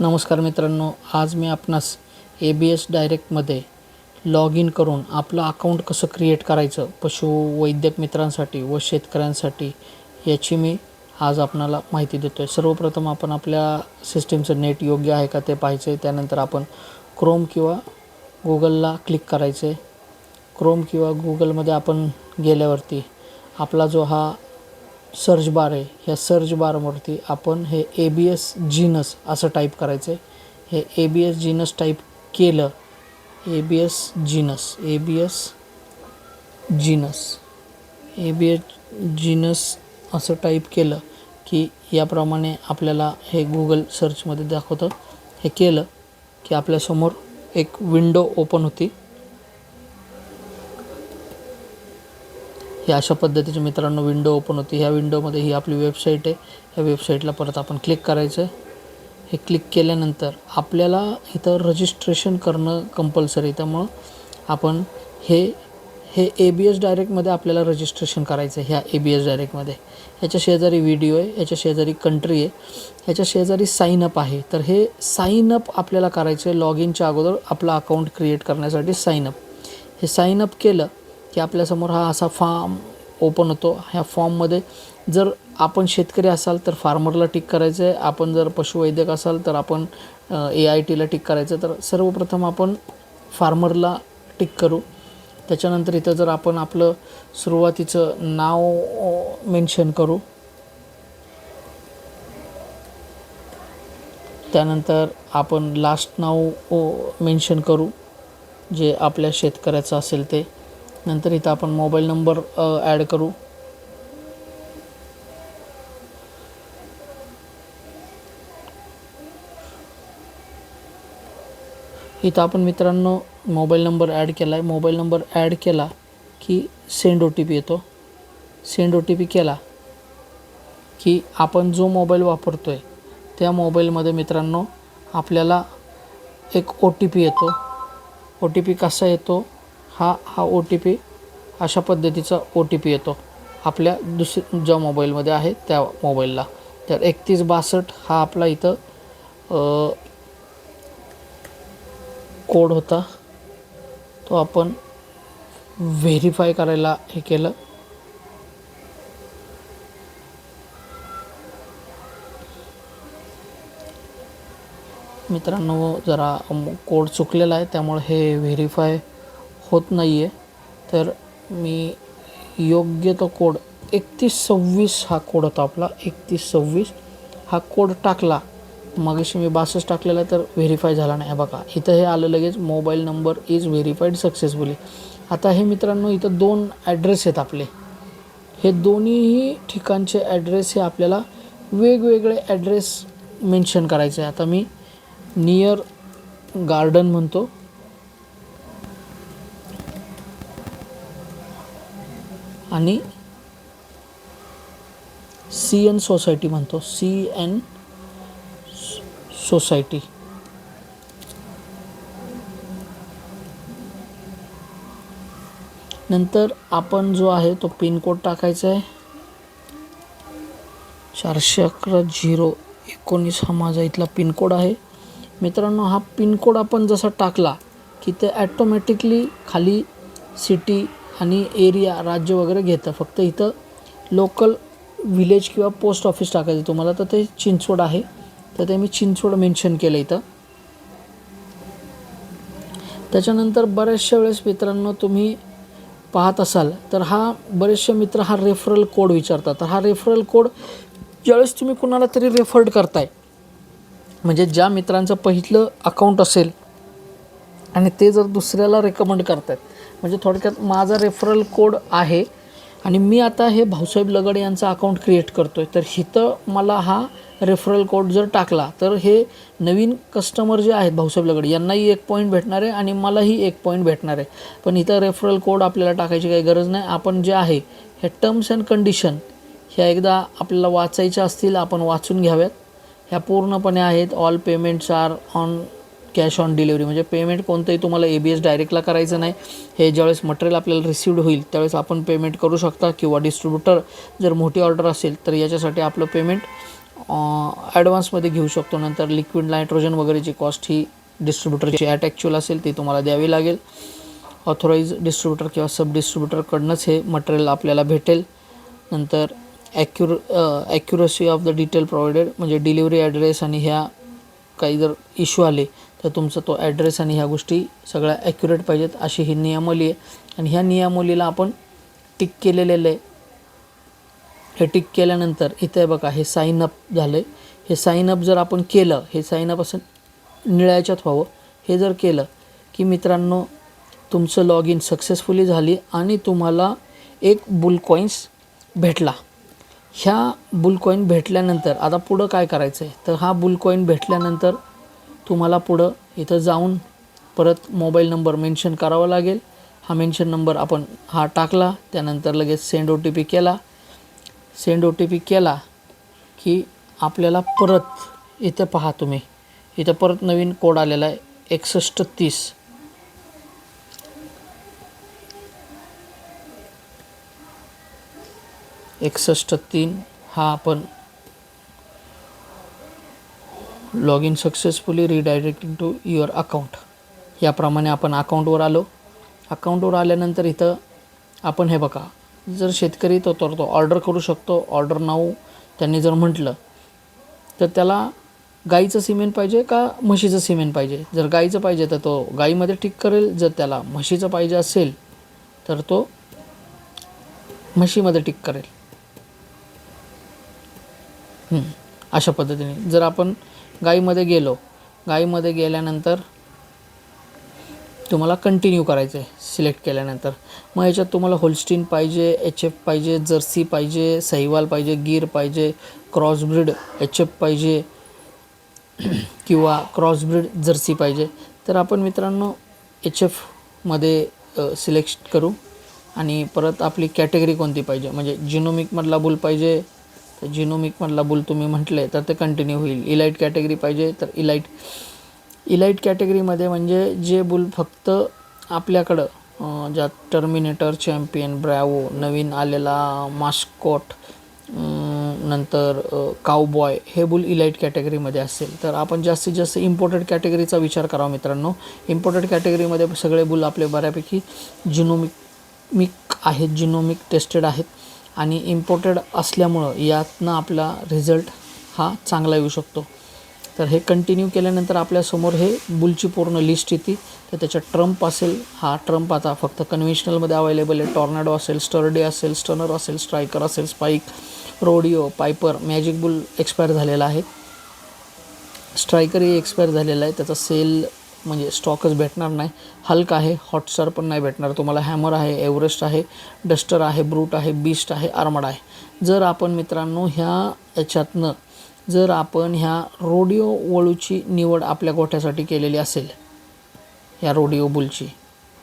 नमस्कार मित्रांनो आज मी आपणास ए बी एस डायरेक्टमध्ये लॉग इन करून आपलं अकाउंट कसं क्रिएट करायचं पशु वैद्यक मित्रांसाठी व शेतकऱ्यांसाठी याची मी आज आपणाला माहिती देतो आहे सर्वप्रथम आपण आपल्या सिस्टीमचं नेट योग्य आहे का ते पाहायचं आहे त्यानंतर आपण क्रोम किंवा गुगलला क्लिक करायचं आहे क्रोम किंवा गुगलमध्ये आपण गेल्यावरती आपला जो हा सर्च बार आहे. ह्या सर्च बारवरती आपण हे ए बी एस जीनस असं टाईप करायचं आहे हे A B S genus type केलं A B S genus A B S genus A B S genus असं टाईप केलं की याप्रमाणे आपल्याला हे गुगल सर्चमध्ये दाखवतं. हे केलं की आपल्यासमोर एक विंडो ओपन होती. ही अशा पद्धतीचे मित्रांनो विंडो ओपन होती. ह्या विंडोमध्ये ही आपली वेबसाईट आहे. ह्या वेबसाईटला परत आपण क्लिक करायचं आहे हे क्लिक केल्यानंतर आपल्याला इथं रजिस्ट्रेशन करणं कंपल्सरी त्यामुळं आपण हे हे ए बी एस डायरेक्टमध्ये आपल्याला रजिस्ट्रेशन करायचं आहे ह्या ए बी एस डायरेक्टमध्ये ह्याच्या शेजारी व्हिडिओ आहे ह्याच्या शेजारी कंट्री आहे ह्याच्या शेजारी साईन अप आहे. तर हे साईन अप आपल्याला करायचं आहे लॉग इनच्या अगोदर आपला अकाउंट क्रिएट करण्यासाठी साईन अप हे साईन अप केलं की आपल्यासमोर हा असा फॉर्म ओपन होतो. ह्या फॉर्ममध्ये जर आपण शेतकरी असाल तर फार्मरला टिक करायचं आहे आपण जर पशुवैद्यक असाल तर आपण ए आय टीला टिक करायचं तर सर्वप्रथम आपण फार्मरला टिक करू. त्याच्यानंतर इथं जर आपण आपलं सुरुवातीचं नाव मेन्शन करू. त्यानंतर आपण लास्ट नाव मेन्शन करू. जे आपल्या शेतकऱ्याचं असेल ते. नंतर इथं आपण मोबाईल नंबर ॲड करू. इथं आपण मित्रांनो मोबाईल नंबर ॲड केला आहे मोबाईल नंबर ॲड केला की सेंड ओ टी पी येतो. सेंड ओ टी पी केला की आपण जो मोबाईल वापरतो आहे त्या मोबाईलमध्ये मित्रांनो आपल्याला एक ओ टी पी येतो. ओ टी पी कसा येतो? हा हा ओ टी पी अशा पद्धतीचा ओ टी पी येतो. आपल्या दुस ज्या मोबाईलमध्ये आहे त्या मोबाईलला. तर एकतीस बासष्ट हा आपला इथं कोड होता. तो आपण व्हेरीफाय करायला हे केलं. मित्रांनो जरा कोड चुकलेला आहे त्यामुळे हे व्हेरीफाय होत नाही आहे तर मी योग्य तो कोड एकतीस सव्वीस हा कोड होता आपला एकतीस सव्वीस. हा कोड टाकला मगाशी मी बासष्ट टाकलेला तर व्हेरीफाय झाला नाही. बघा इथं हे आलं लगेच mobile number is verified successfully. आता हे मित्रांनो इथं दोन ॲड्रेस आहेत आपले. हे दोन्हीही ठिकाणचे ॲड्रेस हे आपल्याला वेगवेगळे ॲड्रेस मेन्शन करायचे आहे आता मी नियर गार्डन म्हणतो आणि सी एन सोसायटी म्हणतो. सी एन सोसायटी नंतर आपण जो आहे तो पिनकोड टाकायचा आहे. चारशे अकरा झिरो एकोणीस हा माझा इथला पिनकोड आहे. मित्रांनो हा पिनकोड आपण जसा टाकला की ते ॲटोमॅटिकली खाली सिटी आणि एरिया राज्य वगैरे घेतं. फक्त इथं लोकल विलेज किंवा पोस्ट ऑफिस टाकायचं तुम्हाला. तर ते चिंचवड आहे. तर ते मी चिंचवड मेन्शन केलं इथं. त्याच्यानंतर बऱ्याचशा वेळेस मित्रांनो तुम्ही पाहत असाल तर हा बरेचसे मित्र हा रेफरल कोड विचारतात. तर हा रेफरल कोड ज्यावेळेस तुम्ही कुणाला तरी रेफर्ड करताय म्हणजे ज्या मित्रांचं पहिलं अकाउंट असेल आणि ते जर दुसऱ्याला रेकमेंड करतात म्हणजे थोडक्यात माझा रेफरल कोड आहे आणि मी आता हे भाऊसाहेब लगड यांचा अकाउंट क्रिएट करतो आहे तर हिथं मला हा रेफरल कोड जर टाकला तर हे नवीन कस्टमर जे आहेत भाऊसाहेब लगड यांनाही एक पॉईंट भेटणार आहे आणि मलाही एक पॉईंट भेटणार आहे. पण इथं रेफरल कोड आपल्याला टाकायची काही गरज नाही. आपण जे आहे हे टर्म्स अँड कंडिशन ह्या एकदा आपल्याला वाचायच्या असतील आपण वाचून घ्याव्यात. ह्या पूर्णपणे आहेत. All payments are on cash on delivery म्हणजे पेमेंट कोणतंही तुम्हाला ए बी एस डायरेक्टला करायचं नाही. हे ज्यावेळेस मटेरियल आपल्याला रिसिवड होईल त्यावेळेस आपण पेमेंट करू शकता. किंवा डिस्ट्रीब्युटर जर मोठी ऑर्डर असेल तर याच्यासाठी आपलं पेमेंट ॲडव्हान्समध्ये घेऊ शकतो. नंतर लिक्विड नायट्रोजन वगैरेची कॉस्ट ही डिस्ट्रीब्युटरची ॲट ॲक्च्युअल असेल ती तुम्हाला द्यावी लागेल. ऑथोराईज डिस्ट्रीब्युटर किंवा सब डिस्ट्रीब्युटरकडनंच हे मटेरियल आपल्याला भेटेल. नंतर ॲक्युर accuracy of the detail provided म्हणजे डिलिव्हरी ॲड्रेस आणि ह्या काही जर इश्यू आले तर तुमचा तो ॲड्रेस आणि ह्या गोष्टी सगळ्या ॲक्युरेट पाहिजेत अशी ही नियमावली आहे. आणि ह्या नियमावलीला आपण टिक केलेलं आहे. हे टिक केल्यानंतर इथे बघा हे साईन अप झालं आहे हे साईन अप जर आपण केलं हे साईन अप असं निळ्याच्यात व्हावं. हे जर केलं की मित्रांनो तुमचं लॉग इन सक्सेसफुली झाली आणि तुम्हाला एक बुल कॉईन्स भेटला. ह्या बुल कॉईन भेटल्यानंतर आता पुढं काय करायचं आहे तर हा बुल कॉईन भेटल्यानंतर तुम्हाला पुढं इथं जाऊन परत मोबाईल नंबर मेन्शन करावा लागेल. हा मेन्शन नंबर आपण हा टाकला त्यानंतर लगेच सेंड ओ टी पी केला. सेंड ओ टी पी केला की आपल्याला परत इथं पहा तुम्ही. इथं परत नवीन कोड आलेला आहे एकसष्ट तीस. एकसष्ट तीन हा आपण log in successfully redirecting to your account याप्रमाणे आपण अकाउंटवर आलो. अकाउंटवर आल्यानंतर इथं आपण हे बघा जर शेतकरी तो तर तो ऑर्डर करू शकतो ऑर्डर नाव त्यांनी जर म्हटलं तर त्याला गाईचं सिमेंट पाहिजे का म्हशीचं सिमेंट पाहिजे? जर गाईचं पाहिजे तर तो गाईमध्ये टिक करेल जर त्याला म्हशीचं पाहिजे असेल तर तो म्हशीमध्ये टिक करेल. अशा पद्धतीने. जर आपण गाईमध्ये गेलो. गाईमध्ये गेल्यानंतर तुम्हाला कंटिन्यू करायचं आहे सिलेक्ट केल्यानंतर. मग याच्यात तुम्हाला होलस्टीन पाहिजे एच एफ पाहिजे जर्सी पाहिजे सहिवाल पाहिजे गिर पाहिजे क्रॉसब्रीड एच एफ पाहिजे किंवा क्रॉसब्रीड जर्सी पाहिजे. तर आपण मित्रांनो एच एफमध्ये सिलेक्ट करू. आणि परत आपली कॅटेगरी कोणती पाहिजे? म्हणजे जिनोमिकमधला बुल पाहिजे तर जिनोमिकमधला बुल तुम्ही म्हटले तर ते कंटिन्यू होईल. इलाईट कॅटेगरी पाहिजे तर इलाईट इलाईट कॅटेगरीमध्ये म्हणजे जे बुल फक्त आपल्याकडं ज्यात टर्मिनेटर चॅम्पियन ब्रॅवो नवीन आलेला मास्कॉट नंतर कावबॉय हे बुल इलाईट कॅटेगरीमध्ये असेल. तर आपण जास्तीत जास्त इम्पोर्टेड कॅटेगरीचा विचार करावा मित्रांनो. इम्पोर्टेड कॅटेगरीमध्ये सगळे बुल आपले बऱ्यापैकी जिनोमिक मिक आहेत जिनोमिक टेस्टेड आहेत. आणि इम्पोर्टेड असल्यामुळं यातनं आपला रिझल्ट हा चांगला येऊ शकतो. तर हे कंटिन्यू केल्यानंतर आपल्यासमोर हे बुलची पूर्ण लिस्ट येते. तर त्याच्यात ट्रम्प असेल हा ट्रम्प आता फक्त कन्व्हेन्शनलमध्ये अवेलेबल आहे. टॉर्नाडो असेल स्टर्डे असेल स्टनर असेल स्ट्रायकर असेल Spike Rodeo Piper Magic Bull expire झालेला आहे. स्ट्रायकरही एक्सपायर झालेला आहे. त्याचा सेल म्हणजे स्टॉकच भेटणार नाही. हल्क आहे हॉटस्टार पण नाही भेटणार. तुम्हाला हॅमर आहे एव्हरेस्ट आहे डस्टर आहे ब्रूट आहे बीस्ट आहे आर्मड आहे. जर आपण मित्रांनो ह्या याच्यातनं जर आपण ह्या रोडिओ वळूची निवड आपल्या गोठ्यासाठी केलेली असेल ह्या रोडिओ बुलची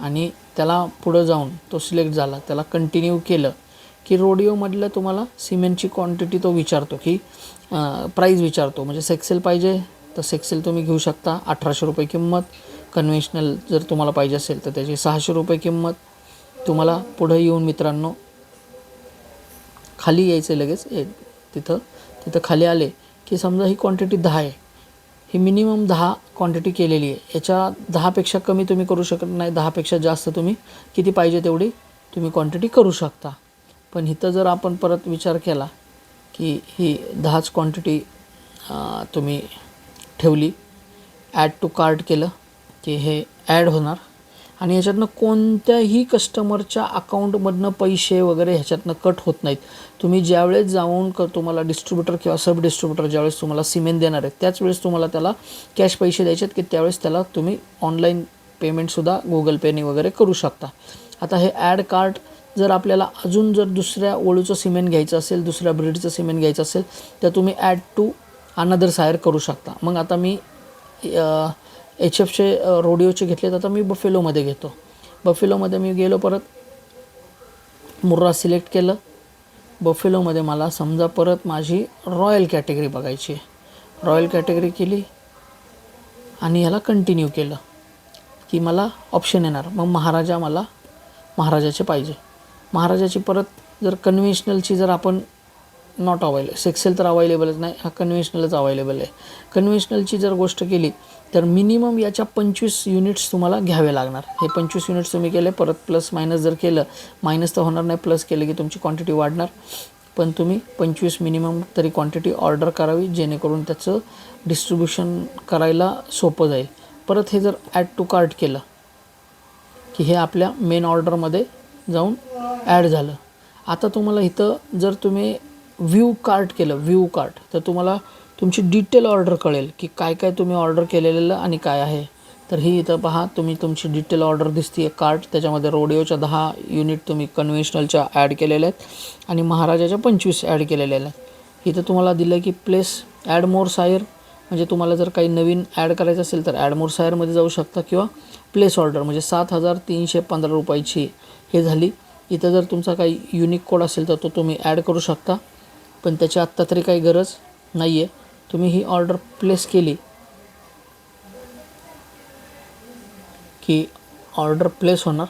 आणि त्याला पुढं जाऊन तो सिलेक्ट झाला त्याला कंटिन्यू केलं की रोडिओमधलं तुम्हाला सिमेंटची क्वांटिटी तो विचारतो की प्राईज विचारतो. म्हणजे सेक्सेल पाहिजे तर सेक्सेल तुम्ही घेऊ शकता. अठराशे रुपये किंमत. कन्व्हेन्शनल जर तुम्हाला पाहिजे असेल तर त्याची सहाशे रुपये किंमत. तुम्हाला पुढं येऊन मित्रांनो खाली यायचं लगेच. ए तिथं तिथं खाली आले की समजा ही क्वांटिटी दहा आहे. ही मिनिमम दहा क्वांटिटी केलेली आहे. याच्या दहापेक्षा कमी तुम्ही करू शकत नाही. दहापेक्षा जास्त तुम्ही किती पाहिजे तेवढी तुम्ही क्वांटिटी करू शकता. पण इथं जर आपण परत विचार केला की ही दहाच क्वांटिटी तुम्ही ठेवली. ॲड टू कार्ट केलं की हे ॲड होणार. आणि ह्याच्यातनं कोणत्याही कस्टमरच्या अकाउंटमधनं पैसे वगैरे ह्याच्यातनं कट होत नाहीत. तुम्ही ज्यावेळेस जाऊन क तुम्हाला डिस्ट्रीब्युटर किंवा सब डिस्ट्रीब्युटर ज्यावेळेस तुम्हाला सिमेंट देणार आहेत त्याच वेळेस तुम्हाला त्याला कॅश पैसे द्यायचे आहेत की त्यावेळेस त्याला तुम्ही ऑनलाईन पेमेंटसुद्धा गुगल पेने वगैरे करू शकता. आता हे ॲड कार्ट जर आपल्याला अजून जर दुसऱ्या ओळूचं सिमेंट घ्यायचं असेल दुसऱ्या ब्रीडचं सिमेंट घ्यायचं असेल तर तुम्ही ॲड टू अनदर सायर करू शकता. मग आता मी एच एफचे रोडिओचे घेतले तर आता मी बफेलोमध्ये घेतो. बफेलोमध्ये मी गेलो परत. मुर्रा सिलेक्ट केलं. बफेलोमध्ये मला समजा परत माझी रॉयल कॅटेगरी बघायची आहे. रॉयल कॅटेगरी केली. आणि याला कंटिन्यू केलं. की मला ऑप्शन येणार. मग महाराजा मला महाराजाचे पाहिजे. महाराजाची परत जर कन्व्हेन्शनलची जर आपण नॉट अवेलेबल सेक्सेल तर अवेलेबलच नाही हा कन्व्हेन्शनलच अवेलेबल आहे. कन्व्हेन्शनलची जर गोष्ट केली तर मिनिमम याच्या पंचवीस युनिट्स तुम्हाला घ्यावे लागणार. हे पंचवीस युनिट्स तुम्ही केले परत प्लस मायनस जर केलं मायनस तर होणार नाही प्लस केलं की तुमची क्वांटिटी वाढणार. पण तुम्ही पंचवीस मिनिमम तरी क्वांटिटी ऑर्डर करावी जेणेकरून त्याचं डिस्ट्रीब्युशन करायला सोपं जाईल. परत हे जर ॲड टू कार्ट केलं की हे आपल्या मेन ऑर्डरमध्ये जाऊन ॲड झालं. आता तुम्हाला इथं जर तुम्ही व्ह्यू कार्ट केलं व्ह्यू कार्ट. तर तुम्हाला तुमची डिटेल ऑर्डर कळेल की काय काय तुम्ही ऑर्डर केलेलं आणि काय आहे. तर ही इथं पहा तुम्ही तुमची डिटेल ऑर्डर दिसते कार्ट. त्याच्यामध्ये रोडिओच्या दहा युनिट तुम्ही कन्व्हेन्शनलच्या ॲड केलेल्या आहेत आणि महाराजाच्या पंचवीस ॲड केलेल्या आहेत. इथं तुम्हाला दिलं की प्लेस ॲड मोर सायर. म्हणजे तुम्हाला जर काही नवीन ॲड करायचं असेल तर ॲड मोर सायरमध्ये जाऊ शकता किंवा प्लेस ऑर्डर. म्हणजे सात हजार तीनशे पंधरा रुपयाची हे झाली. इथं जर तुमचा काही युनिक कोड असेल तर तो तुम्ही ॲड करू शकता. पण त्याची आत्ता तरी काही गरज नाही आहे तुम्ही ही ऑर्डर प्लेस केली की ऑर्डर प्लेस होणार.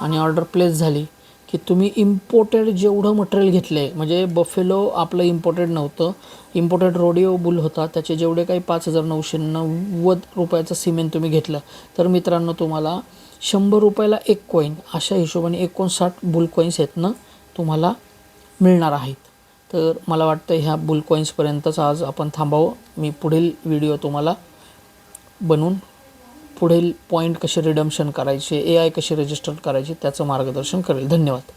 आणि ऑर्डर प्लेस झाली की तुम्ही इम्पोर्टेड जेवढं मटेरियल घेतलं आहे म्हणजे बफेलो आपलं इम्पोर्टेड नव्हतं. इम्पोर्टेड रोडिओ बुल होता त्याचे जेवढे काही पाच हजार नऊशे नव्वद रुपयाचं सिमेंट तुम्ही घेतलं. तर मित्रांनो तुम्हाला शंभर रुपयाला एक कॉईन अशा हिशोबाने एकोणसाठ बुल कॉईन्स आहेत तुम्हाला मिळणार आहेत. तर मला वाटतं ह्या बुल कॉईन्सपर्यंतच आज आपण थांबावं. मी पुढील व्हिडिओ तुम्हाला बनवून पुढील पॉईंट कसे रिडम्शन करायचे ए आय कसे रजिस्टर करायचे त्याचं मार्गदर्शन करेल. धन्यवाद.